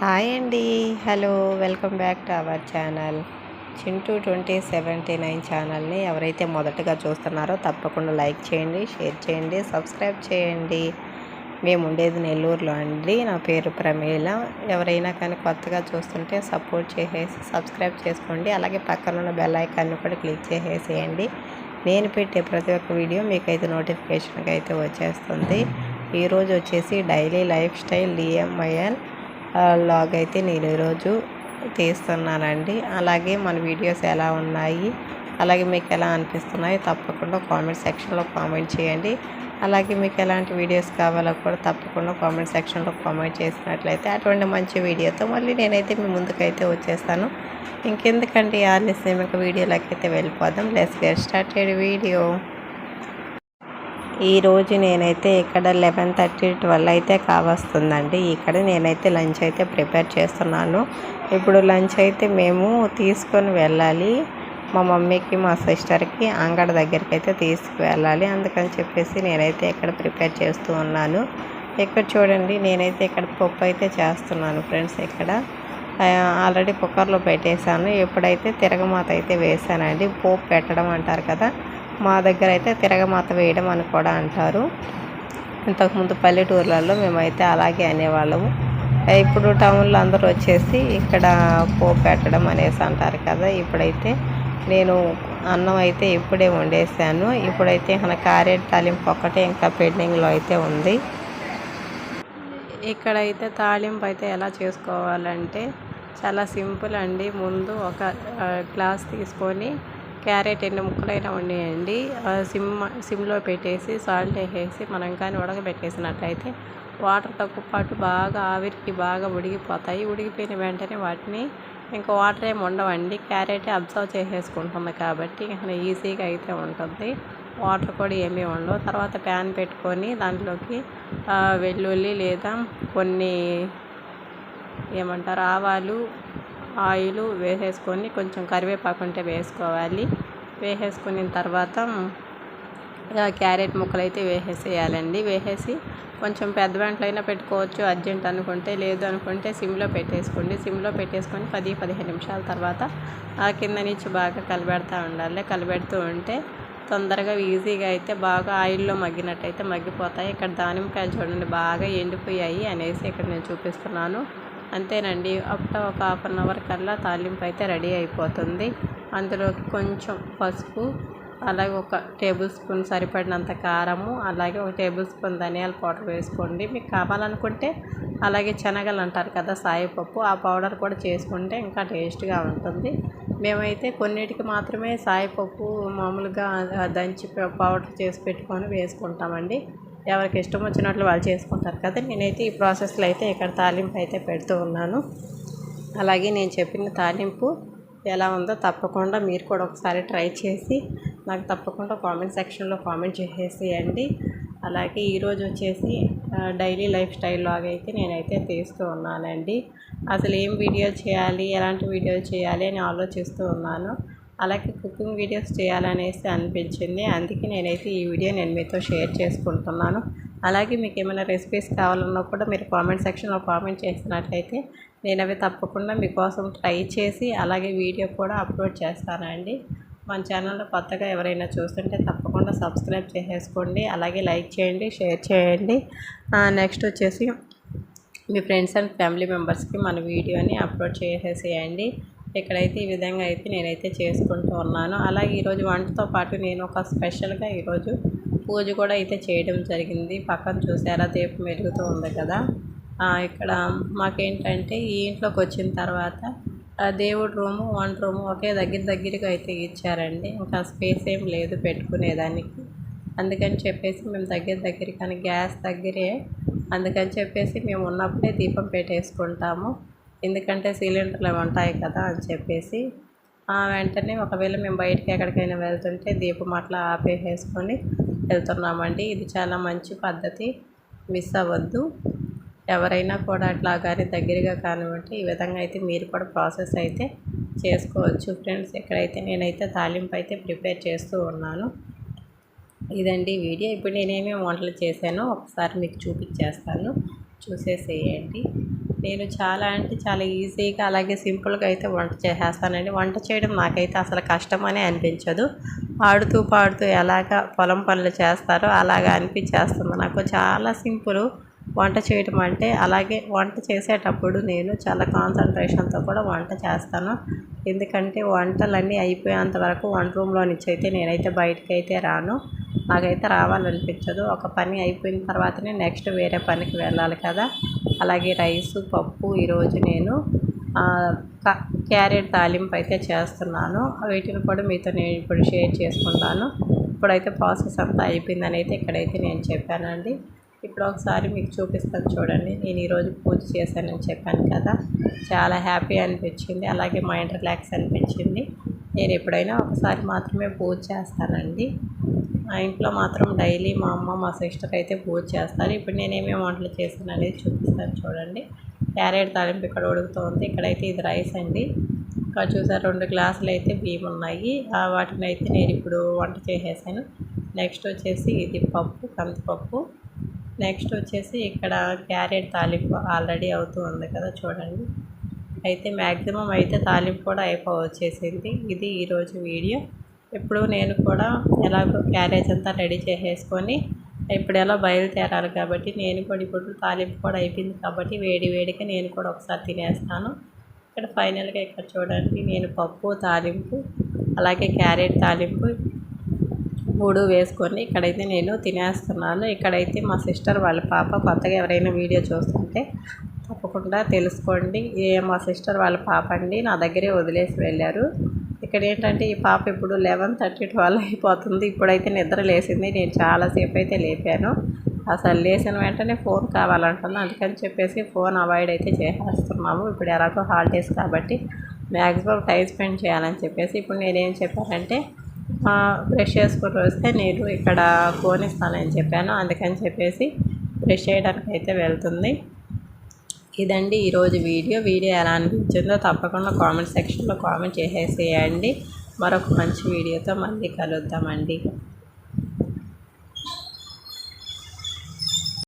Hi అండి. Hello welcome back to our channel. Chintu twenty seventy nine ఛానల్ని ఎవరైతే మొదటగా చూస్తున్నారో తప్పకుండా లైక్ చేయండి షేర్ చేయండి సబ్స్క్రైబ్ చేయండి. మేము ఉండేది నెల్లూరులో అండి. నా పేరు ప్రమీల. ఎవరైనా కానీ కొత్తగా చూస్తుంటే సపోర్ట్ చేసేసి సబ్స్క్రైబ్ చేసుకోండి. అలాగే పక్కన ఉన్న బెల్ ఐకాన్ని కూడా క్లిక్ చేసేసేయండి. నేను పెట్టే ప్రతి ఒక్క వీడియో మీకైతే నోటిఫికేషన్కి అయితే వచ్చేస్తుంది. ఈరోజు వచ్చేసి డైలీ లైఫ్ స్టైల్ డిఎంఐఎన్ లాగ్ అయితే నేను ఈరోజు తీస్తున్నానండి. అలాగే మన వీడియోస్ ఎలా ఉన్నాయి అలాగే మీకు ఎలా అనిపిస్తున్నాయి తప్పకుండా కామెంట్ సెక్షన్లో కామెంట్ చేయండి. అలాగే మీకు ఎలాంటి వీడియోస్ కావాలో కూడా తప్పకుండా కామెంట్ సెక్షన్లో కామెంట్ చేసినట్లయితే అటువంటి మంచి వీడియోతో మళ్ళీ నేనైతే మీ ముందుకైతే వచ్చేస్తాను. ఇంకెందుకంటే ఆలస్యం ఇంకా వీడియోలోకి అయితే వెళ్ళిపోదాం. లెస్ గెట్ స్టార్టెడ్ వీడియో ఈరోజు నేనైతే ఇక్కడ లెవెన్ థర్టీ ట్వెల్వ్ అయితే కావస్తుందండి. ఇక్కడ నేనైతే లంచ్ అయితే ప్రిపేర్ చేస్తున్నాను. ఇప్పుడు లంచ్ అయితే మేము తీసుకొని వెళ్ళాలి. మా మమ్మీకి మా సిస్టర్కి అంగడి దగ్గరికి అయితే తీసుకువెళ్ళాలి. అందుకని చెప్పేసి నేనైతే ఇక్కడ ప్రిపేర్ చేస్తూ ఉన్నాను. ఇక్కడ చూడండి నేనైతే ఇక్కడ పప్పు అయితే చేస్తున్నాను ఫ్రెండ్స్ ఇక్కడ. ఆల్రెడీ కుక్కర్లో పెట్టేశాను. ఎప్పుడైతే తిరగమాత అయితే వేసానండి పోపు పెట్టడం అంటారు కదా మా దగ్గర అయితే తిరగమాత వేయడం అని కూడా అంటారు. ఇంతకుముందు పల్లెటూర్లలో మేమైతే అలాగే అనేవాళ్ళము. ఇప్పుడు టౌన్లో అందరూ వచ్చేసి ఇక్కడ పోపు పెట్టడం అనేసి అంటారు కదా ఇప్పుడైతే నేను అన్నం అయితే ఇప్పుడే వండేసాను. ఇప్పుడైతే మన కారేట్ తాలింపు ఒక్కటే ఇంకా పెండింగ్లో అయితే ఉంది. ఇక్కడైతే తాలింపు అయితే ఎలా చేసుకోవాలంటే చాలా సింపుల్ అండి. ముందు ఒక గ్లాస్ తీసుకొని క్యారెట్ ఎన్ని ముక్కలైనా ఉండేయండి సిమ్ సిమ్లో పెట్టేసి సాల్ట్ వేసేసి మనం కానీ ఉడకబెట్టేసినట్లయితే వాటర్తో పాటు బాగా ఆవిరికి బాగా ఉడికిపోతాయి ఉడికిపోయిన వెంటనే వాటిని ఇంకా వాటర్ ఏమి ఉండవండి క్యారెట్ అబ్జర్వ్ చేసేసుకుంటుంది కాబట్టి ఇంకా ఈజీగా అయితే ఉంటుంది. వాటర్ కూడా ఏమీ ఉండవు తర్వాత ప్యాన్ పెట్టుకొని దాంట్లోకి వెల్లుల్లి లేదా కొన్ని ఏమంటారు ఆవాలు ఆయిల్ వేసేసుకొని కొంచెం కరివేపాకు ఉంటే వేసుకోవాలి. వేసేసుకున్న తర్వాత క్యారెట్ ముక్కలు అయితే వేసేసేయాలండి. వేసేసి కొంచెం పెద్ద వెంటలో అయినా పెట్టుకోవచ్చు. అర్జెంట్ అనుకుంటే లేదు అనుకుంటే సిమ్లో పెట్టేసుకోండి. సిమ్లో పెట్టేసుకొని పది పదిహేను నిమిషాల తర్వాత ఆ కింద నుంచి బాగా కలిపెడతా ఉండాలి. కలిపెడుతూ ఉంటే తొందరగా ఈజీగా అయితే బాగా ఆయిల్లో మగ్గినట్టయితే మగ్గిపోతాయి. ఇక్కడ దానిమ్మకాయలు చూడండి బాగా ఎండిపోయాయి అనేసి ఇక్కడ నేను చూపిస్తున్నాను. అంతేనండి. అప్పుడు ఒక హాఫ్ అన్ అవర్ కల్లా తాలింపు అయితే రెడీ అయిపోతుంది. అందులోకి కొంచెం పసుపు అలాగే ఒక టేబుల్ స్పూన్ సరిపడినంత కారము అలాగే ఒక టేబుల్ స్పూన్ ధనియాల పౌడర్ వేసుకోండి. మీకు కావాలనుకుంటే అలాగే శనగలు అంటారు కదా సాయిపప్పు ఆ పౌడర్ కూడా చేసుకుంటే ఇంకా టేస్ట్గా ఉంటుంది. మేమైతే కొన్నిటికి మాత్రమే సాయిపప్పు మామూలుగా దంచి పౌడర్ చేసి పెట్టుకొని వేసుకుంటామండి. ఎవరికి ఇష్టం వచ్చినట్లు వాళ్ళు చేసుకుంటారు కదా. నేనైతే ఈ ప్రాసెస్లో అయితే ఇక్కడ తాలింపు అయితే పెడుతూ ఉన్నాను. అలాగే నేను చెప్పిన తాలింపు ఎలా ఉందో తప్పకుండా మీరు కూడా ఒకసారి ట్రై చేసి నాకు తప్పకుండా కామెంట్ సెక్షన్లో కామెంట్ చేసేసేయండి అలాగే ఈరోజు వచ్చేసి డైలీ లైఫ్ స్టైల్ లాగా అయితే నేనైతే తీస్తూ ఉన్నానండి. అసలు ఏం వీడియో చేయాలి ఎలాంటి వీడియో చేయాలి అని ఆలోచిస్తూ ఉన్నాను. అలాగే కుకింగ్ వీడియోస్ చేయాలనేసి అనిపించింది. అందుకే నేనైతే ఈ వీడియో నేను మీతో షేర్ చేసుకుంటున్నాను. అలాగే మీకు ఏమైనా రెసిపీస్ కావాలన్నా కూడా మీరు కామెంట్ సెక్షన్లో కామెంట్ చేసినట్లయితే నేను అవి తప్పకుండా మీకోసం ట్రై చేసి అలాగే వీడియో కూడా అప్లోడ్ చేస్తానండి. మన ఛానల్లో కొత్తగా ఎవరైనా చూస్తుంటే తప్పకుండా సబ్స్క్రైబ్ చేసేసుకోండి. అలాగే లైక్ చేయండి షేర్ చేయండి. నెక్స్ట్ వచ్చేసి మీ ఫ్రెండ్స్ అండ్ ఫ్యామిలీ మెంబర్స్కి మన వీడియోని అప్లోడ్ చేసేసేయండి. ఇక్కడైతే ఈ విధంగా అయితే నేనైతే చేసుకుంటూ ఉన్నాను. అలాగే ఈరోజు వంటతో పాటు నేను ఒక స్పెషల్గా ఈరోజు పూజ కూడా అయితే చేయడం జరిగింది. పక్కన చూసారా దీపం వెలుగుతూ ఉంది కదా. ఇక్కడ మాకేంటంటే ఈ ఇంట్లోకి వచ్చిన తర్వాత దేవుడు రూము వంట రూము ఒకే దగ్గర దగ్గరగా అయితే ఇచ్చారండి. ఇంకా స్పేస్ ఏం లేదు పెట్టుకునేదానికి. అందుకని చెప్పేసి మేము దగ్గర దగ్గర కానీ గ్యాస్ దగ్గరే అందుకని చెప్పేసి మేము ఉన్నప్పుడే దీపం పెట్టేసుకుంటాము. ఎందుకంటే సిలిండర్లు ఉంటాయి కదా అని చెప్పేసి వెంటనే ఒకవేళ మేము బయటికి ఎక్కడికైనా వెళ్తుంటే దీపం అట్లా ఆపేసేసుకొని వెళ్తున్నామండి. ఇది చాలా మంచి పద్ధతి. మిస్ అవ్వద్దు. ఎవరైనా కూడా అట్లా కానీ దగ్గరగా కానివ్వండి ఈ విధంగా అయితే మీరు కూడా ప్రాసెస్ అయితే చేసుకోవచ్చు. ఫ్రెండ్స్ ఇక్కడైతే నేనైతే తాలింపు అయితే ప్రిపేర్ చేస్తూ ఉన్నాను ఇదండి వీడియో. ఇప్పుడు నేనేమేమి వంటలు చేశానో ఒకసారి మీకు చూపించేస్తాను. చూసేసేయండి. నేను చాలా అంటే చాలా ఈజీగా అలాగే సింపుల్గా అయితే వంట చేసేస్తానండి. వంట చేయడం నాకైతే అసలు కష్టమనే అనిపించదు. ఆడుతూ పాడుతూ ఎలాగ పొలం పనులు చేస్తారో అలాగా అనిపించేస్తుంది నాకు. చాలా సింపుల్ వంట చేయడం అంటే అలాగే వంట చేసేటప్పుడు నేను చాలా కాన్సన్ట్రేషన్తో కూడా వంట చేస్తాను. ఎందుకంటే వంటలన్నీ అయిపోయేంత వరకు వంట రూమ్లో నుంచి అయితే నేనైతే బయటకు అయితే రాను. నాకైతే రావాలనిపించదు. ఒక పని అయిపోయిన తర్వాతనే నెక్స్ట్ వేరే పనికి వెళ్ళాలి కదా. అలాగే రైసు పప్పు ఈరోజు నేను క్యారెట్ తాలింపు అయితే చేస్తున్నాను. వీటిని కూడా మీతో నేను ఇప్పుడు షేర్ చేసుకుంటాను. ఇప్పుడైతే ప్రాసెస్ అంతా అయిపోయిందని అయితే ఇక్కడైతే నేను చెప్పానండి. ఇప్పుడు ఒకసారి మీకు చూపిస్తాను చూడండి. నేను ఈరోజు పూజ చేశానని చెప్పాను కదా. చాలా హ్యాపీ అనిపించింది. అలాగే మైండ్ రిలాక్స్ అనిపించింది. నేను ఎప్పుడైనా ఒకసారి మాత్రమే పూజ చేస్తానండి. మా ఇంట్లో మాత్రం డైలీ మా అమ్మ మా సిస్టర్ అయితే పూజ చేస్తారు. ఇప్పుడు నేను ఏమేమి వంటలు చేశాను అనేది చూపిస్తాను చూడండి. క్యారెట్ తాలింపు ఇక్కడ ఉడుకుతోంది. ఇక్కడైతే ఇది రైస్ అండి. ఇక్కడ చూసారు రెండు గ్లాసులు అయితే బియ్యం ఉన్నాయి. వాటిని అయితే నేను ఇప్పుడు వంట చేసేసాను. నెక్స్ట్ వచ్చేసి ఇది పప్పు కందిపప్పు. నెక్స్ట్ వచ్చేసి ఇక్కడ క్యారెట్ తాలింపు ఆల్రెడీ అవుతూ ఉంది కదా చూడండి. అయితే మ్యాక్సిమం అయితే తాలింపు కూడా అయిపో వచ్చేసింది. ఇది ఈరోజు వీడియో. ఇప్పుడు నేను కూడా ఎలాగో క్యారేజ్ అంతా రెడీ చేసేసుకొని ఇప్పుడు ఎలా బయలుదేరాలి కాబట్టి నేను కూడా ఇప్పుడు తాలింపు కూడా అయిపోయింది కాబట్టి వేడి వేడిగా నేను కూడా ఒకసారి తినేస్తాను. ఇక్కడ ఫైనల్గా ఇక్కడ చూడండి నేను పప్పు తాలింపు అలాగే క్యారెట్ తాలింపు మూడు వేసుకొని ఇక్కడైతే నేను తినేస్తున్నాను. ఇక్కడైతే మా సిస్టర్ వాళ్ళ పాప కొత్తగా ఎవరైనా వీడియో చూస్తుంటే తప్పకుండా తెలుసుకోండి. ఏ మా సిస్టర్ వాళ్ళ పాప అండి నా దగ్గరే వదిలేసి వెళ్ళారు. ఇక్కడ ఏంటంటే ఈ పాప ఇప్పుడు లెవెన్ థర్టీ ట్వెల్వ్ అయిపోతుంది. ఇప్పుడైతే నిద్ర లేసింది నేను చాలాసేపు అయితే లేపాను. అసలు లేచిన వెంటనే ఫోన్ కావాలంటుంది అందుకని చెప్పేసి ఫోన్ అవాయిడ్ అయితే చేసేస్తున్నాము. ఇప్పుడు ఎలాగో హాలిడేస్ కాబట్టి మ్యాక్సిమం టైం స్పెండ్ చేయాలని చెప్పేసి ఇప్పుడు నేనేం చెప్పానంటే బ్రష్ చేసుకుని వస్తే నేను ఇక్కడ ఫోన్ ఇస్తానని చెప్పాను. అందుకని చెప్పేసి బ్రష్ చేయడానికి అయితే వెళ్తుంది. ఇదండి ఈరోజు వీడియో. వీడియో ఎలా అనిపించిందో తప్పకుండా కామెంట్ సెక్షన్లో కామెంట్ చేసేసేయండి. మరొక మంచి వీడియోతో మళ్ళీ కలుద్దామండి.